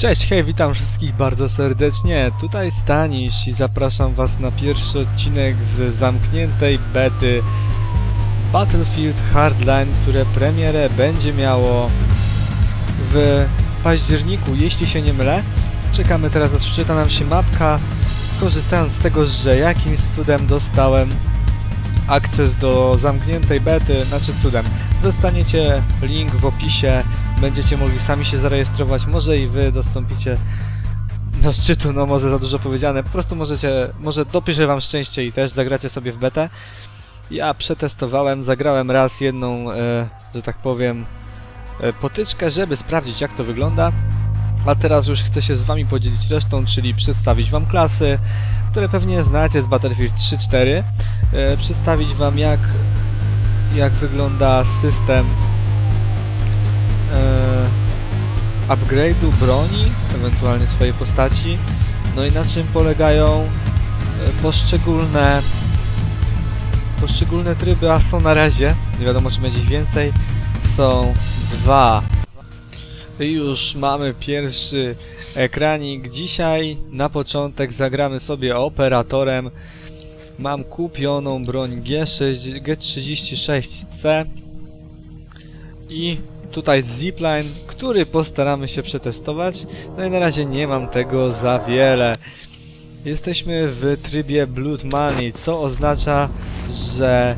Cześć, hej, witam wszystkich bardzo serdecznie. Tutaj Stanisz i zapraszam was na pierwszy odcinek z zamkniętej bety Battlefield Hardline, które premierę będzie miało w październiku, jeśli się nie mylę. Czekamy teraz, aż wczyta nam się mapka, korzystając z tego, że jakimś cudem dostałem akces do zamkniętej bety, znaczy cudem. Dostaniecie link w opisie, będziecie mogli sami się zarejestrować, może i wy dostąpicie do szczytu, no może za dużo powiedziane, po prostu możecie, może dopisze wam szczęście i też zagracie sobie w betę. Ja przetestowałem, zagrałem raz jedną, e, że tak powiem, e, potyczkę, żeby sprawdzić jak to wygląda. A teraz już chcę się z wami podzielić resztą, czyli przedstawić wam klasy, które pewnie znacie z Battlefield 3-4. E, przedstawić wam jak, jak wygląda system upgrade'u broni, ewentualnie swojej postaci, no i na czym polegają e, poszczególne poszczególne tryby, a są na razie, nie wiadomo czy będzie ich więcej, są dwa. Już mamy pierwszy ekranik. Dzisiaj na początek zagramy sobie operatorem. Mam kupioną broń G6, G36C i tutaj zipline, który postaramy się przetestować. No i na razie nie mam tego za wiele. Jesteśmy w trybie Blood Money, co oznacza, że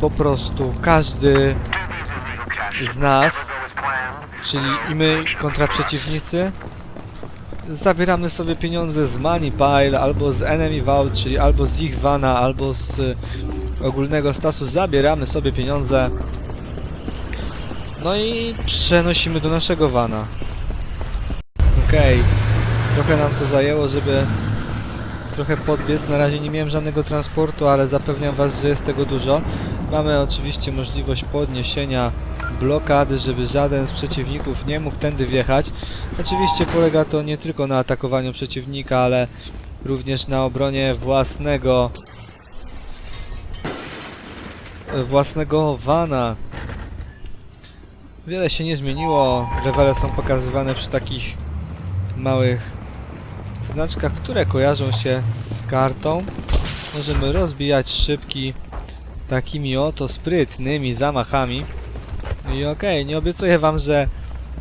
po prostu każdy z nas, czyli i my kontra przeciwnicy, zabieramy sobie pieniądze z Money Pile albo z Enemy Vault, czyli albo z ich vana, albo z ogólnego stasu zabieramy sobie pieniądze no i przenosimy do naszego vana. Okej, trochę nam to zajęło, żeby trochę podbiec. Na razie nie miałem żadnego transportu, ale zapewniam Was, że jest tego dużo. Mamy oczywiście możliwość podniesienia blokady, żeby żaden z przeciwników nie mógł tędy wjechać. Oczywiście polega to nie tylko na atakowaniu przeciwnika, ale również na obronie własnego własnego vana. Wiele się nie zmieniło. Rewele są pokazywane przy takich małych znaczkach, które kojarzą się z kartą. Możemy rozbijać szybki takimi oto sprytnymi zamachami. No I okej, nie obiecuję wam, że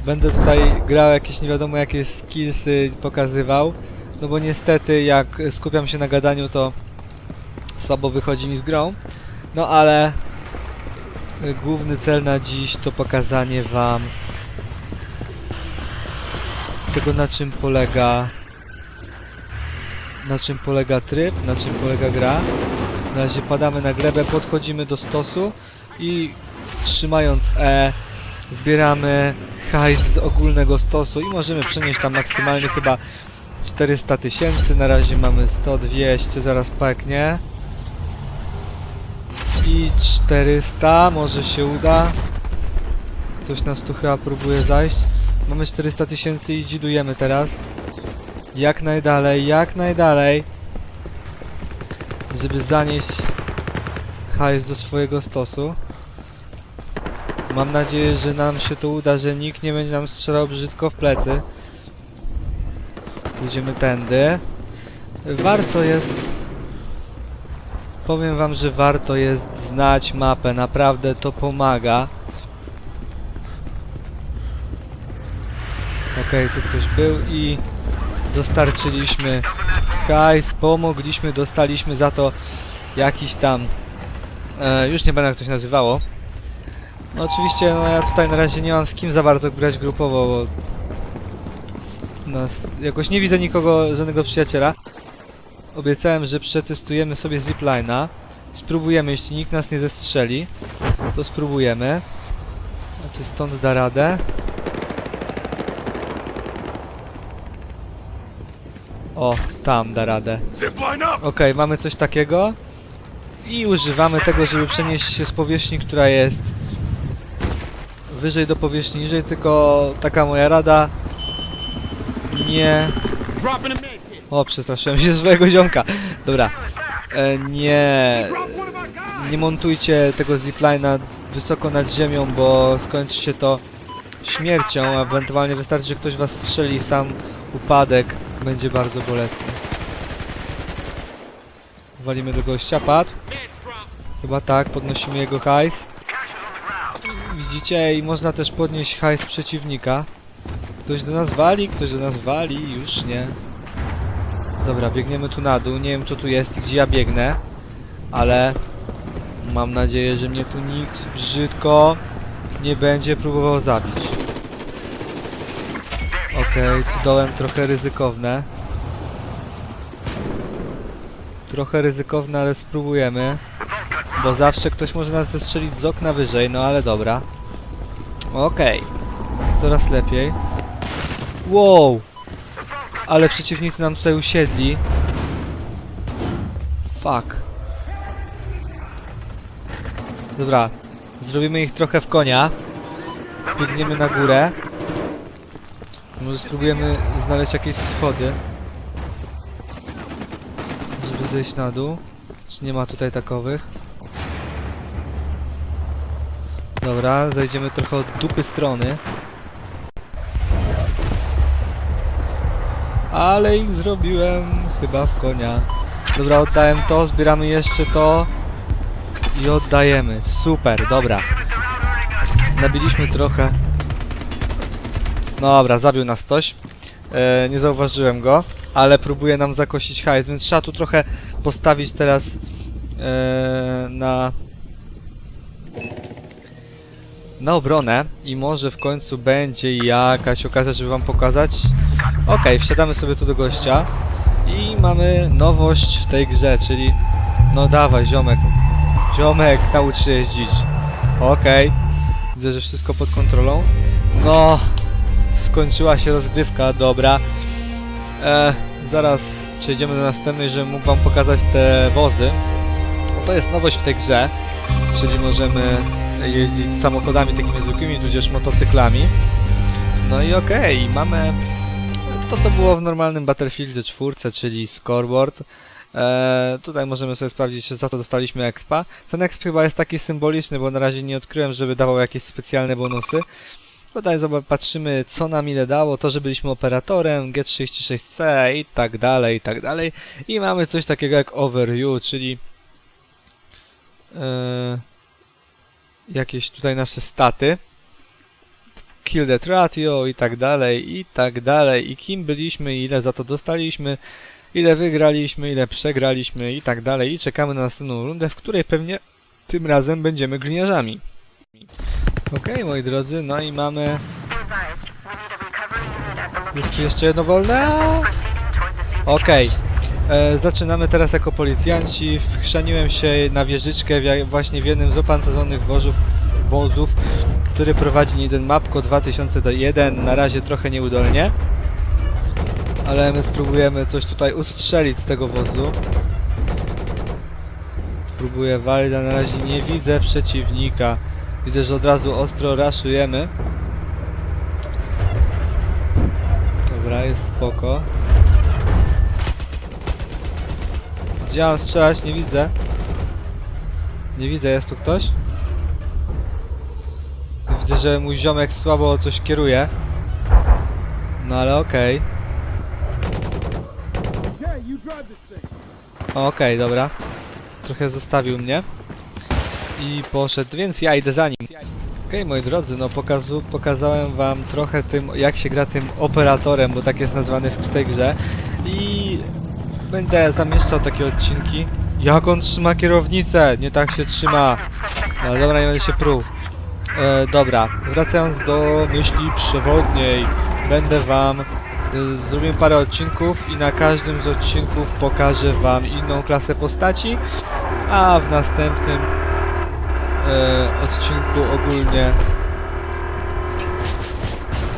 będę tutaj grał jakieś nie wiadomo jakie skillsy pokazywał. No bo niestety jak skupiam się na gadaniu to słabo wychodzi mi z grą. No ale główny cel na dziś to pokazanie wam tego na czym polega na czym polega tryb, na czym polega gra. Na razie padamy na glebę, podchodzimy do stosu i trzymając E zbieramy hajs z ogólnego stosu i możemy przenieść tam maksymalnie chyba 400 tysięcy. Na razie mamy 100, 200, zaraz pęknie. I 400, może się uda. Ktoś nas tu chyba próbuje zajść. Mamy 400 tysięcy i dzidujemy teraz. Jak najdalej, jak najdalej. Żeby zanieść hajs do swojego stosu. Mam nadzieję, że nam się to uda, że nikt nie będzie nam strzelał brzydko w plecy. Pójdziemy tędy. Warto jest... Powiem wam, że warto jest znać mapę, naprawdę to pomaga. Okej, tu ktoś był i dostarczyliśmy hajs, pomogliśmy, dostaliśmy za to jakiś tam... E, już nie będę jak to się nazywało. No oczywiście, no ja tutaj na razie nie mam z kim za bardzo grać grupowo, bo... jakoś nie widzę nikogo, żadnego przyjaciela. Obiecałem, że przetestujemy sobie ziplina. Spróbujemy, jeśli nikt nas nie zestrzeli, to spróbujemy. Czy stąd da radę? O, tam da radę. Okej, mamy coś takiego. I używamy tego, żeby przenieść się z powierzchni, która jest wyżej do powierzchni niżej, tylko taka moja rada. Nie... O, przestraszyłem się swojego ziomka. Dobra. E, nie... Nie montujcie tego ziplina wysoko nad ziemią, bo skończy się to śmiercią, a ewentualnie wystarczy, że ktoś was strzeli sam upadek będzie bardzo bolesny. Walimy do gościa, padł. Chyba tak, podnosimy jego hajs. Widzicie, i można też podnieść hajs przeciwnika. Ktoś do nas wali, ktoś do nas wali, już nie. Dobra, biegniemy tu na dół, nie wiem co tu jest i gdzie ja biegnę, ale mam nadzieję, że mnie tu nikt brzydko nie będzie próbował zabić. Okej, tu dołem trochę ryzykowne. Trochę ryzykowne, ale spróbujemy. Bo zawsze ktoś może nas zestrzelić z okna wyżej, no ale dobra. Okej. Jest Coraz lepiej. Wow! Ale przeciwnicy nam tutaj usiedli. Fuck. Dobra. Zrobimy ich trochę w konia. Biegniemy na górę. Może spróbujemy znaleźć jakieś schody. Żeby zejść na dół. Czy nie ma tutaj takowych? Dobra, zejdziemy trochę od dupy strony. Ale ich zrobiłem chyba w konia. Dobra, oddałem to, zbieramy jeszcze to i oddajemy. Super, dobra. Nabiliśmy trochę. Dobra, zabił nas ktoś. E, nie zauważyłem go, ale próbuje nam zakosić hajs, więc trzeba tu trochę postawić teraz e, na na obronę i może w końcu będzie jakaś okazja, żeby wam pokazać. Okej, wsiadamy sobie tu do gościa i mamy nowość w tej grze, czyli no dawaj ziomek, ziomek naucz się jeździć. Okej, widzę, że wszystko pod kontrolą. No, skończyła się rozgrywka, dobra. E, zaraz przejdziemy do następnej, żebym mógł wam pokazać te wozy. No to jest nowość w tej grze, czyli możemy jeździć samochodami takimi zwykłymi, tudzież motocyklami. No i okej, mamy to co było w normalnym Battlefieldzie 4, czyli scoreboard. E, tutaj możemy sobie sprawdzić, za co dostaliśmy expa. Ten exp chyba jest taki symboliczny, bo na razie nie odkryłem, żeby dawał jakieś specjalne bonusy. Tutaj zobacz, patrzymy, co nam ile dało, to, że byliśmy operatorem, G36C i tak dalej, i tak dalej. I mamy coś takiego jak overview, czyli e, jakieś tutaj nasze staty. Kill death ratio i tak dalej, i tak dalej. I kim byliśmy, ile za to dostaliśmy, ile wygraliśmy, ile przegraliśmy i tak dalej. I czekamy na następną rundę, w której pewnie tym razem będziemy gliniarzami. Okej, moi drodzy, no i mamy tu jeszcze jedno wolne. Okej. E, Zaczynamy teraz jako policjanci. Wchrzaniłem się na wieżyczkę właśnie w jednym z opancerzonych wozów, wozów, który prowadzi jeden Mapco 2001. Na razie trochę nieudolnie. Ale my spróbujemy coś tutaj ustrzelić z tego wozu. Próbuję walić, a na razie nie widzę przeciwnika. Widzę, że od razu ostro raszujemy. Dobra, jest spoko. Gdzie mam strzelać? Nie widzę. Nie widzę, jest tu ktoś? Widzę, że mój ziomek słabo coś kieruje. No ale okej. Thing. Okej, dobra. Trochę zostawił mnie. I poszedł, więc ja idę za nim. Okej, moi drodzy, no pokazu, pokazałem wam trochę tym, jak się gra tym operatorem, bo tak jest nazwany w tej grze. I będę zamieszczał takie odcinki. Jak on trzyma kierownicę? Nie tak się trzyma. No dobra, nie będę się pruł. E, dobra, wracając do myśli przewodniej, będę wam... Y, Zrobimy parę odcinków i na każdym z odcinków pokażę wam inną klasę postaci, a w następnym e, odcinku ogólnie...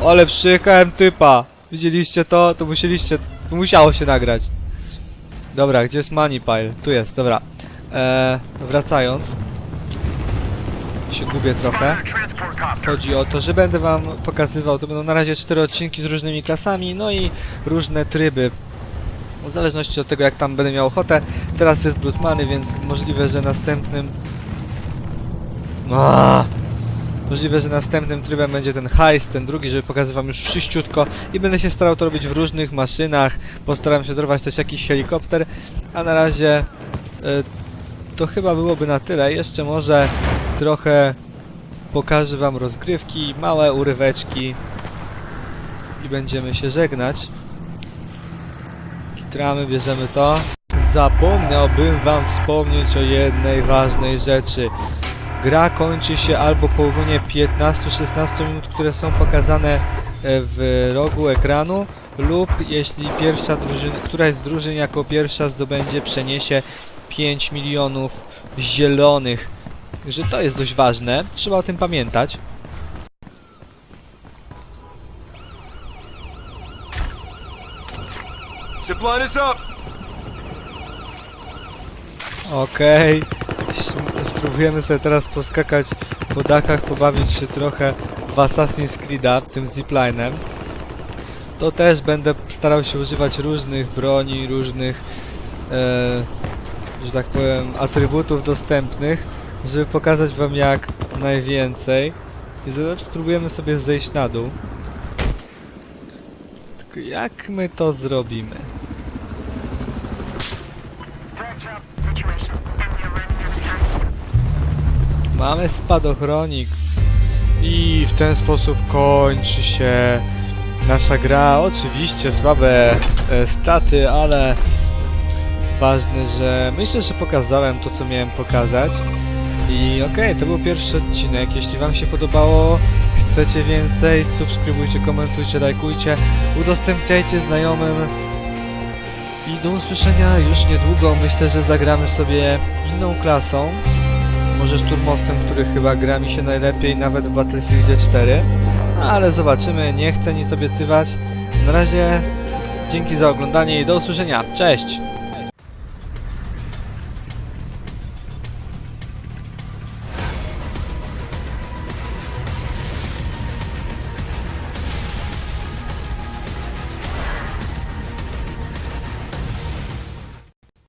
Ale przyjechałem typa! Widzieliście to? To musieliście... To musiało się nagrać. Dobra, gdzie jest money pile? Tu jest, dobra. E, wracając. Się gubię trochę. Chodzi o to, że będę wam pokazywał, to będą na razie cztery odcinki z różnymi klasami, no i różne tryby. W zależności od tego, jak tam będę miał ochotę. Teraz jest Bloodmany, więc możliwe, że następnym... Aaaa! Możliwe, że następnym trybem będzie ten heist, ten drugi, żeby pokazać wam już wszyściutko i będę się starał to robić w różnych maszynach. Postaram się dorwać też jakiś helikopter, a na razie e, to chyba byłoby na tyle. Jeszcze może trochę pokażę wam rozgrywki, małe uryweczki i będziemy się żegnać. Kitramy, bierzemy to. Zapomniałbym wam wspomnieć o jednej ważnej rzeczy. Gra kończy się albo po upłynie 15-16 minut, które są pokazane e, w rogu ekranu, lub jeśli pierwsza drużyna, któraś z drużyn jako pierwsza zdobędzie, przeniesie 5 milionów zielonych. Że to jest dość ważne, trzeba o tym pamiętać. Okej, Ś- spróbujemy sobie teraz poskakać po dachach, pobawić się trochę w Assassin's Creed'a, tym ziplinem. To też będę starał się używać różnych broni, różnych, e, że tak powiem, atrybutów dostępnych, żeby pokazać wam jak najwięcej. I zaraz spróbujemy sobie zejść na dół. Tylko jak my to zrobimy? Mamy spadochronik i w ten sposób kończy się nasza gra. Oczywiście słabe e, staty, ale ważne, że myślę, że pokazałem to, co miałem pokazać. I okej, to był pierwszy odcinek. Jeśli Wam się podobało, chcecie więcej, subskrybujcie, komentujcie, lajkujcie, udostępniajcie znajomym. I do usłyszenia już niedługo. Myślę, że zagramy sobie inną klasą może szturmowcem, który chyba gra mi się najlepiej nawet w Battlefieldzie 4. Ale zobaczymy, nie chcę nic obiecywać. Na razie dzięki za oglądanie i do usłyszenia. Cześć!